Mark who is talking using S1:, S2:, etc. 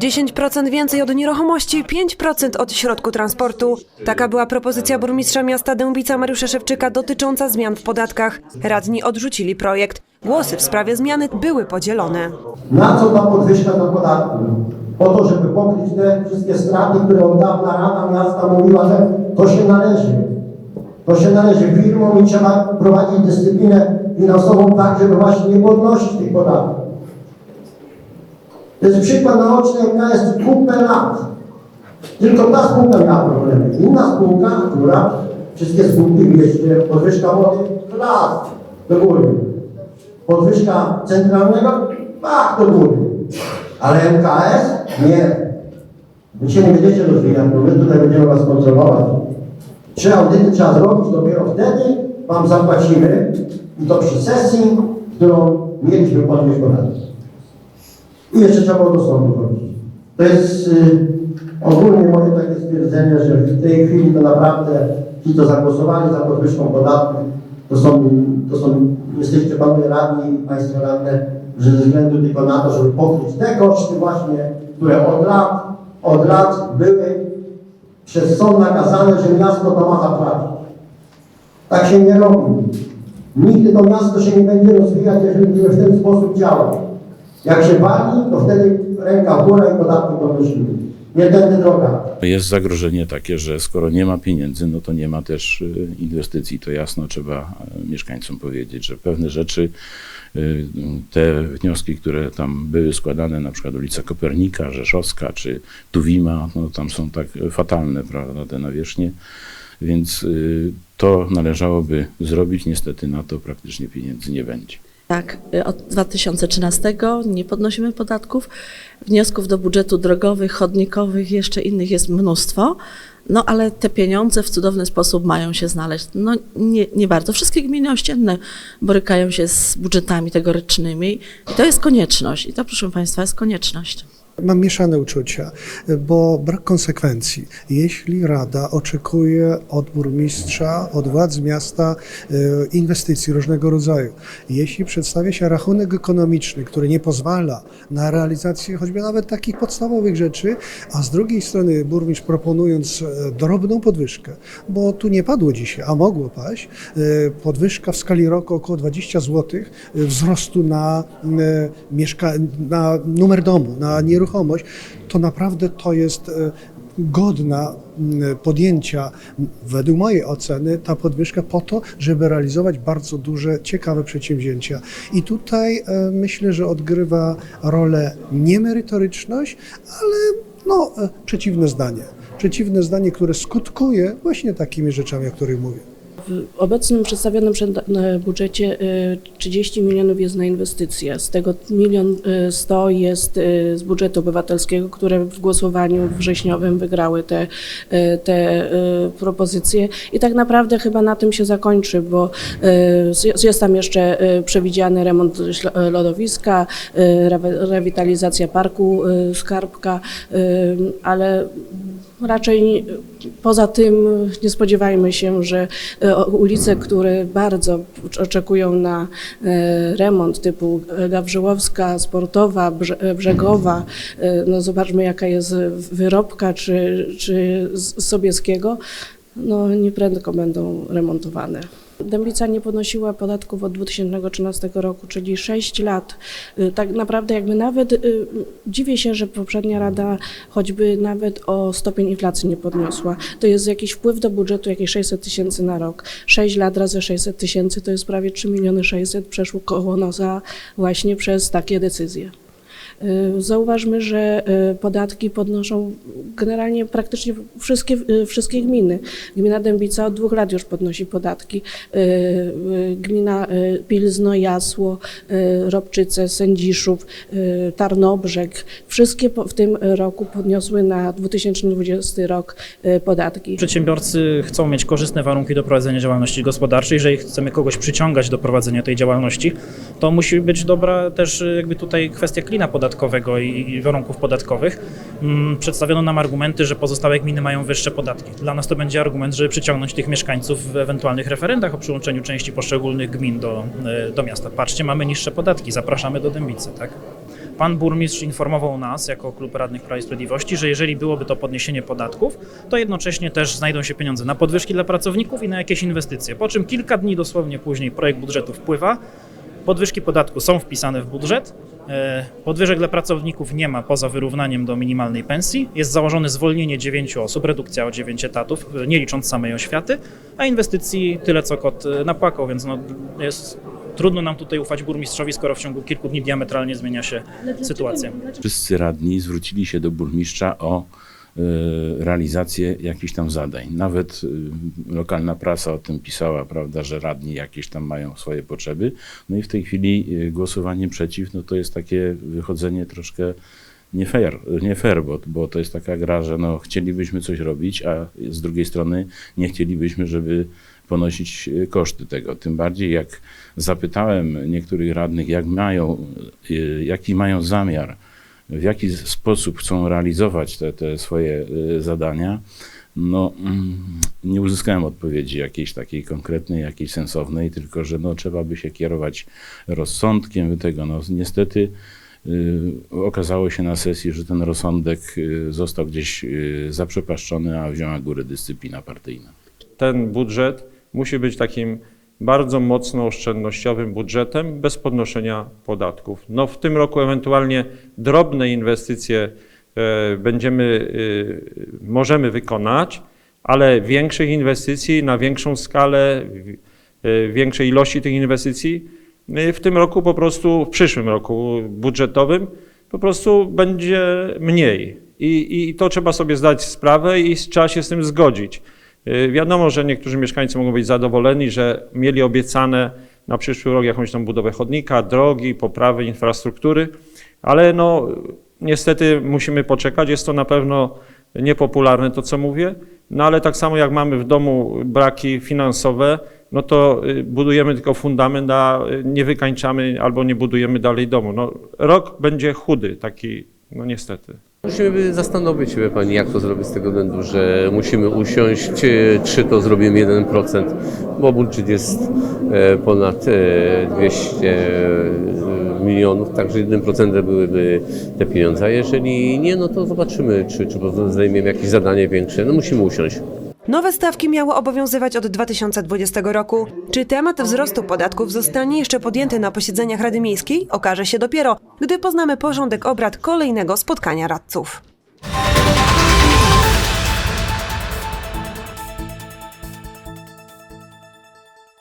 S1: 10% więcej od nieruchomości, 5% od środku transportu. Taka była propozycja burmistrza miasta Dębica Mariusza Szewczyka dotycząca zmian w podatkach. Radni odrzucili projekt. Głosy w sprawie zmiany były podzielone.
S2: Na co ta podwyżka do podatku? Po to, żeby pokryć te wszystkie straty, które od dawna Rada Miasta mówiła, że to się należy. To się należy firmom i trzeba prowadzić dyscyplinę finansową tak, żeby właśnie nie podnosić tych podatków. To jest przykład naoczny MKS kupę lat. Tylko ta spółka miała problemy. Inna spółka, która wszystkie spółki wieście, podwyżka wody, lat do góry. Podwyżka centralnego, tak do góry. Ale MKS nie. Wy się nie będziecie rozwijać, bo my tutaj będziemy was kontrolować. Trzy audyty trzeba zrobić, dopiero wtedy wam zapłacimy i to przy sesji, którą mieliśmy podnieść podatek. I jeszcze trzeba było do sądu chodzić. To jest y, ogólnie moje takie stwierdzenie, że w tej chwili to naprawdę ci, co zagłosowali za podwyżką podatku, to są, to są jesteście panowie radni państwo radne, że ze względu tylko na to, żeby pokryć te koszty właśnie, które od lat, od lat były przez sąd nakazane, że miasto to ma zapłacić. Tak się nie robi. Nigdy to miasto się nie będzie rozwijać, jeżeli w ten sposób działać. Jak się wali, to wtedy ręka w górę i podatki podnosimy. Nie tędy droga.
S3: Jest zagrożenie takie, że skoro nie ma pieniędzy, no to nie ma też y, inwestycji. To jasno trzeba y, mieszkańcom powiedzieć, że pewne rzeczy, y, te wnioski, które tam były składane, na przykład ulica Kopernika, Rzeszowska czy Tuwima, no tam są tak fatalne, prawda, te nawierzchnie. Więc y, to należałoby zrobić. Niestety na to praktycznie pieniędzy nie będzie.
S4: Tak, y, od 2013 nie podnosimy podatków. Wniosków do budżetu drogowych, chodnikowych, jeszcze innych jest mnóstwo. No ale te pieniądze w cudowny sposób mają się znaleźć. No nie, nie bardzo. Wszystkie gminy ościenne borykają się z budżetami tegorycznymi i to jest konieczność. I to, proszę Państwa, jest konieczność.
S5: Mam mieszane uczucia, bo brak konsekwencji. Jeśli Rada oczekuje od burmistrza, od władz miasta e, inwestycji różnego rodzaju, jeśli przedstawia się rachunek ekonomiczny, który nie pozwala na realizację choćby nawet takich podstawowych rzeczy, a z drugiej strony burmistrz proponując e, drobną podwyżkę, bo tu nie padło dzisiaj, a mogło paść, e, podwyżka w skali roku około 20 zł wzrostu na, na numer domu, na nieruchomość, to naprawdę to jest e, godna podjęcia, według mojej oceny, ta podwyżka po to, żeby realizować bardzo duże, ciekawe przedsięwzięcia. I tutaj e, myślę, że odgrywa rolę niemerytoryczność, ale no, e, przeciwne zdanie. Przeciwne zdanie, które skutkuje właśnie takimi rzeczami, o których mówię.
S6: W obecnym przedstawionym przed- na budżecie y, 30 milionów jest na inwestycje. Z tego milion y, 100 jest y, z budżetu obywatelskiego, które w głosowaniu wrześniowym wygrały te, te propozycje. I tak naprawdę chyba na tym się zakończy, bo jest- jest tam jeszcze przewidziany remont lodowiska, rewitalizacja parku Skarbka, ale Raczej poza tym nie spodziewajmy się, że e, ulice, które bardzo oczekują na e, remont typu Gawrzyłowska, Sportowa, e, Brzegowa, e, no zobaczmy jaka jest Wyrobka czy, czy Sobieskiego, no nieprędko będą remontowane. Dębica nie podnosiła podatków od 2013 roku, czyli 6 lat. Y, Tak naprawdę jakby nawet y, dziwię się, że poprzednia rada choćby nawet o stopień inflacji nie podniosła. To jest jakiś wpływ do budżetu, jakieś 600 tysięcy na rok. 6 lat razy 600 tysięcy to jest prawie 3 miliony 600 przeszło koło nosa właśnie przez takie decyzje. Y, Zauważmy, że y, podatki podnoszą generalnie praktycznie wszystkie, y, wszystkie gminy. Gmina Dębica od dwóch lat już podnosi podatki. Gmina Pilzno, Jasło, Robczyce, Sędziszów, Tarnobrzeg. Wszystkie w tym roku podniosły na 2020 rok podatki.
S7: Przedsiębiorcy chcą mieć korzystne warunki do prowadzenia działalności gospodarczej. Jeżeli chcemy kogoś przyciągać do prowadzenia tej działalności, to musi być dobra też jakby tutaj kwestia klina podatkowego i warunków podatkowych. Mm, Przedstawiono nam argumenty, że pozostałe gminy mają wyższe podatki. Dla nas to będzie argument, żeby przyciągnąć tych mieszkańców w ewentualnych referendach o przyłączeniu części poszczególnych gmin do, y, do miasta. Patrzcie, mamy niższe podatki, zapraszamy do Dębicy, tak? Pan burmistrz informował nas, jako klub radnych Prawa i Sprawiedliwości, że jeżeli byłoby to podniesienie podatków, to jednocześnie też znajdą się pieniądze na podwyżki dla pracowników i na jakieś inwestycje. Po czym kilka dni dosłownie później projekt budżetu wpływa. Podwyżki podatku są wpisane w budżet. E, Podwyżek dla pracowników nie ma poza wyrównaniem do minimalnej pensji. Jest założone zwolnienie 9 osób, redukcja o 9 etatów, e, nie licząc samej oświaty, a inwestycji tyle co kot e, napłakał, więc no jest trudno nam tutaj ufać burmistrzowi, skoro w ciągu kilku dni diametralnie zmienia się sytuacja.
S3: Wszyscy radni zwrócili się do burmistrza o realizację jakichś tam zadań. Nawet y, lokalna prasa o tym pisała, prawda, że radni jakieś tam mają swoje potrzeby. No i w tej chwili y, głosowanie przeciw, no to jest takie wychodzenie troszkę nie fair, nie fair bo, bo to jest taka gra, że no, chcielibyśmy coś robić, a z drugiej strony nie chcielibyśmy, żeby ponosić y, koszty tego. Tym bardziej jak zapytałem niektórych radnych, jak mają, y, jaki mają zamiar, w jaki sposób chcą realizować te, te swoje y, zadania, no mm, nie uzyskałem odpowiedzi jakiejś takiej konkretnej, jakiejś sensownej, tylko że no, trzeba by się kierować rozsądkiem tego. No, niestety y, okazało się na sesji, że ten rozsądek y, został gdzieś y, zaprzepaszczony, a wzięła górę dyscyplina partyjna.
S8: ten budżet musi być takim bardzo mocno oszczędnościowym budżetem bez podnoszenia podatków. No w tym roku ewentualnie drobne inwestycje e, będziemy, e, możemy wykonać, ale większych inwestycji na większą skalę, e, większej ilości tych inwestycji w tym roku po prostu, w przyszłym roku budżetowym po prostu będzie mniej. I, I to trzeba sobie zdać sprawę i trzeba się z tym zgodzić. Y, Wiadomo, że niektórzy mieszkańcy mogą być zadowoleni, że mieli obiecane na przyszły rok jakąś tam budowę chodnika, drogi, poprawy infrastruktury, ale no niestety musimy poczekać. Jest to na pewno niepopularne to, co mówię, no ale tak samo jak mamy w domu braki finansowe, no to y, budujemy tylko fundament, a y, nie wykańczamy albo nie budujemy dalej domu. No, rok będzie chudy, taki, no niestety.
S9: Musimy zastanowić się, Pani, jak to zrobić z tego względu, że musimy usiąść, e, czy to zrobimy 1%, bo budżet jest e, ponad e, 200 milionów, także 1% byłyby te pieniądze, a jeżeli nie, no to zobaczymy, czy, czy zdejmiemy jakieś zadanie większe, no musimy usiąść.
S1: Nowe stawki miały obowiązywać od 2020 roku. Czy temat wzrostu podatków zostanie jeszcze podjęty na posiedzeniach Rady Miejskiej, okaże się dopiero, gdy poznamy porządek obrad kolejnego spotkania radców.